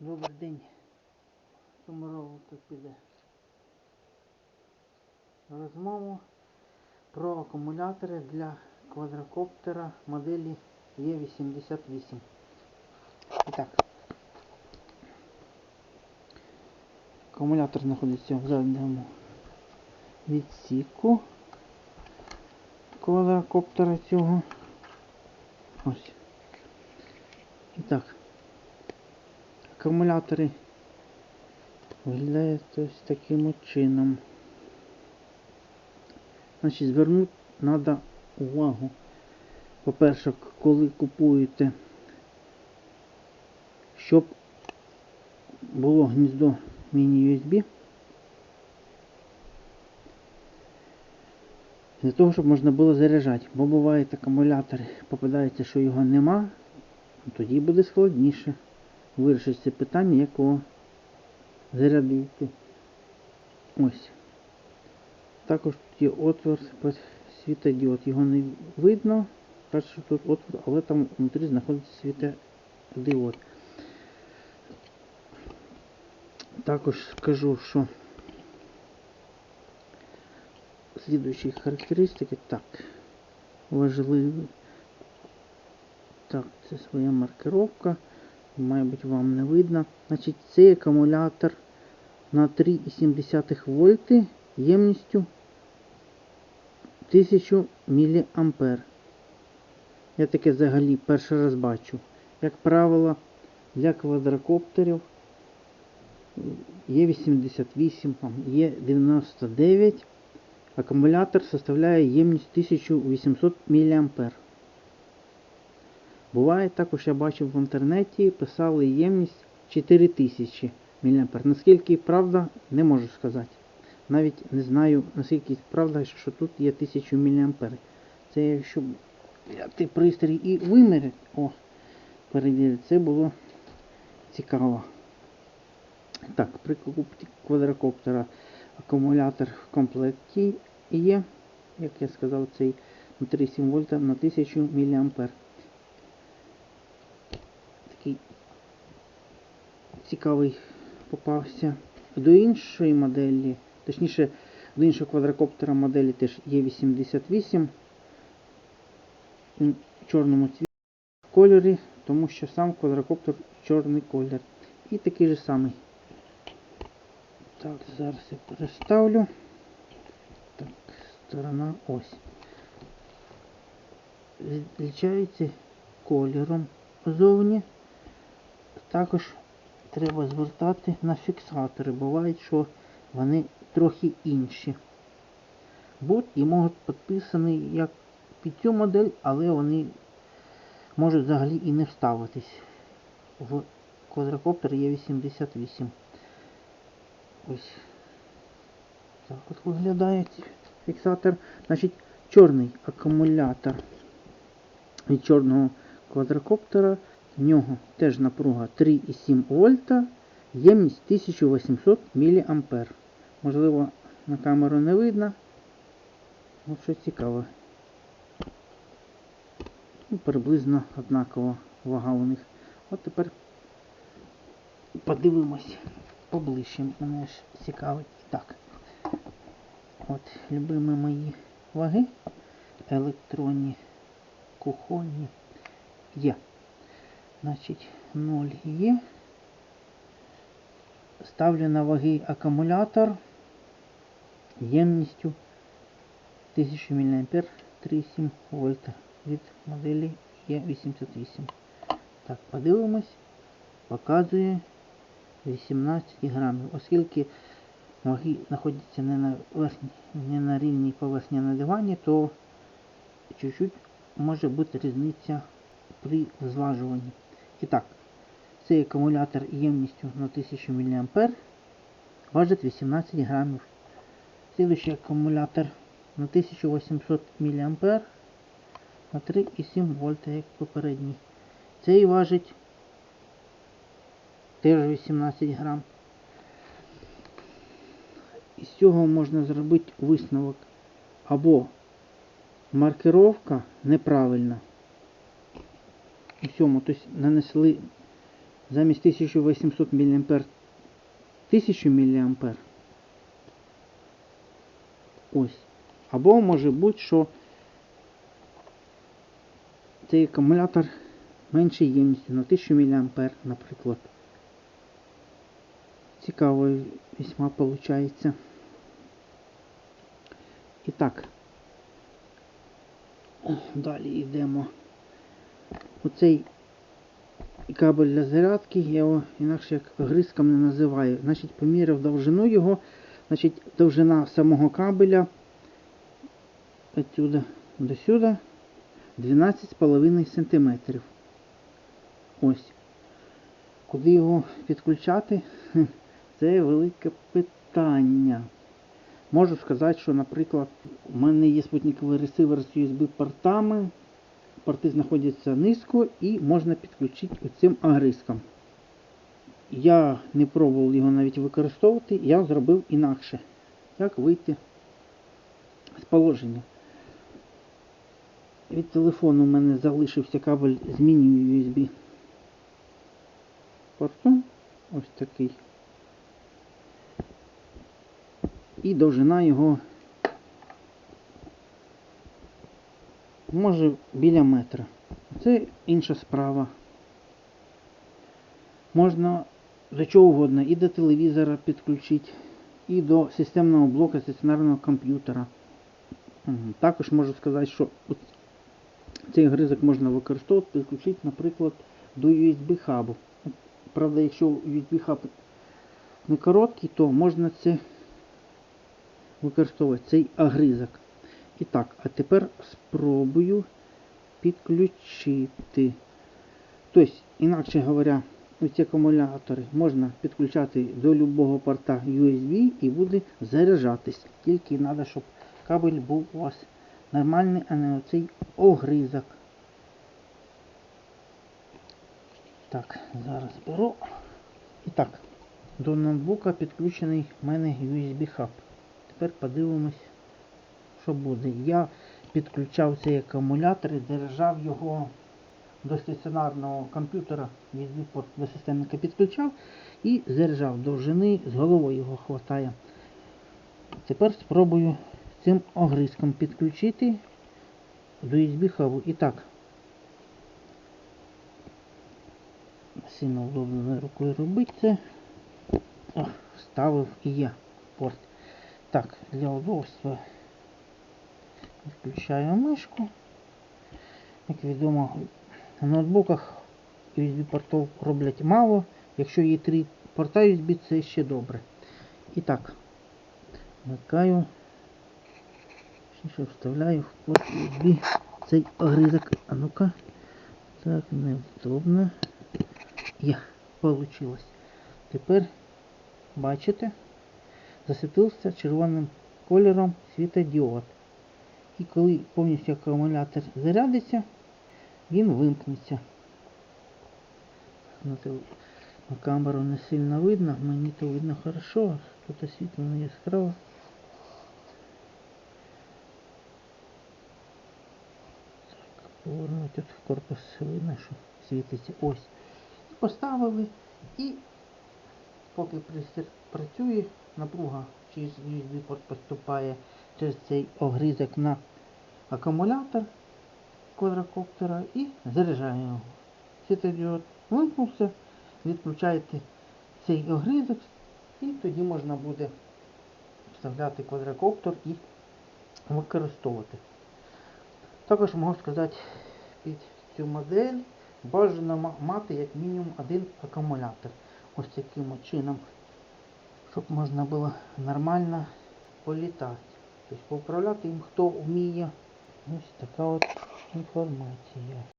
Добрий день. Сумаровка піде. Розмову про акумулятори для квадрокоптера моделі Е88. І так. Акумулятор знаходиться в задньому відсіку квадрокоптера цього. Ось. І так. Акумулятори виглядають ось таким чином. Значить, звернути треба увагу. По-перше, коли купуєте, щоб було гніздо міні-USB. Для того, щоб можна було заряджати. Бо бувають акумулятори, попадається, що його нема, тоді буде складніше вирішити це питання, як його зарядити. Ось. Також тут є отвор світодіод. Його не видно. Каже, що тут отвор, але там внутрі знаходиться світодіод. Також скажу, що слідуючі характеристики так важливі. Так, це своя маркировка. Мабуть, вам не видно. Значить, цей акумулятор на 3,7 вольти ємністю 1000 мА. Я таке взагалі перший раз бачу. Як правило, для квадрокоптерів є 88, там, є 99. Акумулятор составляє ємність 1800 мА. Буває також, я бачив в інтернеті, писали ємність 4000 мА. Наскільки правда, не можу сказати. Навіть не знаю, наскільки правда, що тут є 1000 мА. Це якщо взяти пристрій і виміряти, о, перевірити, це було цікаво. Так, при покупці квадрокоптера акумулятор в комплекті є, як я сказав, цей на 3,7 вольта на 1000 мА. Такий цікавий попався. До іншої моделі, точніше, до іншого квадрокоптера моделі теж є 88 в чорному цвіті кольорі, тому що сам квадрокоптер чорний колір. І такий же самий. Так, зараз я переставлю. Так, сторона ось. Відлічається кольором зовні. Також треба звертати на фіксатори. Буває, що вони трохи інші. Будь і можуть підписані як під цю модель, але вони можуть взагалі і не вставитись. В квадрокоптер є 88. Ось так от виглядає фіксатор. Значить, чорний акумулятор від чорного квадрокоптера. В нього теж напруга 3,7 вольта, ємність 1800 мА. Можливо, на камеру не видно. От що цікаво. Ну, приблизно однакова вага у них. От тепер подивимось поближче. Мене ж цікавить. Так. От, любимі мої ваги. Електронні, кухонні. Є. Значить, 0 є. Ставлю на ваги акумулятор ємністю 1000 мА 3,7 вольта від моделі Е88. Так, подивимось. Показує 18 грамів. Оскільки ваги знаходяться не на верхній, не на рівній поверхні на дивані, то чуть-чуть може бути різниця при зважуванні. І так, цей акумулятор ємністю на 1000 мА важить 18 грамів. Слідуючий акумулятор на 1800 мА на 3,7 вольта, як попередній. Цей важить теж 18 грам. Із цього можна зробити висновок або маркировка неправильна. У цьому, тобто нанесли замість 1800 мА 1000 мА. Ось. Або може бути, що цей акумулятор меншої ємності на 1000 мА, наприклад. Цікаво весьма виходить. І так. Далі йдемо. Оцей кабель для зарядки, я його інакше як гризком не називаю. Значить, поміряв довжину його, значить, довжина самого кабеля отсюда до сюди 12,5 см. Ось. Куди його підключати? Це велике питання. Можу сказати, що, наприклад, у мене є спутниковий ресивер з USB-портами. Порти знаходяться низько і можна підключити цим агриском. Я не пробував його навіть використовувати, я зробив інакше. Як вийти з положення. Від телефону у мене залишився кабель з міні-USB портом. Ось такий. І довжина його може біля метра. Це інша справа. Можна до чого угодно, і до телевізора підключити, і до системного блока стаціонарного комп'ютера. Також можу сказати, що цей гризок можна використовувати, підключити, наприклад, до USB хабу. Правда, якщо USB хаб не короткий, то можна це використовувати цей агризок. І так, а тепер спробую підключити. Тобто, інакше говоря, ці акумулятори можна підключати до любого порта USB і буде заряджатись. Тільки треба, щоб кабель був у вас нормальний, а не оцей огризок. Так, зараз беру. І так, до ноутбука підключений в мене USB хаб. Тепер подивимось, що буде. Я підключав цей акумулятор і заряджав його до стаціонарного комп'ютера, USB-порт до системника підключав і заряджав довжини, з головою його хватає. Тепер спробую цим огризком підключити до USB хабу. І так. Сильно удобно рукою робити це. О, вставив і є порт. Так, для удобства включаю мишку. Як відомо, на ноутбуках USB портів роблять мало. Якщо є три порта USB, це ще добре. І так, вмикаю, ще вставляю в порт USB цей огризок. А ну-ка. Так, невдобно. Є, вийшло. Тепер, бачите, засвітився червоним кольором світодіод. І коли повністю акумулятор зарядиться, він вимкнеться. На, камеру не сильно видно, мені то видно хорошо, тут освітлено яскраво. Так, повернути тут корпус видно, що світиться. Ось. Поставили і поки пристір працює, напруга через USB порт поступає через цей огризок на акумулятор квадрокоптера і заряджає його. Світодіод вимкнувся, відключаєте цей огризок і тоді можна буде вставляти квадрокоптер і використовувати. Також можу сказати під цю модель бажано мати як мінімум один акумулятор. Ось таким чином, щоб можна було нормально політати. Тобто поуправляти їм хто вміє. Ось така от інформація.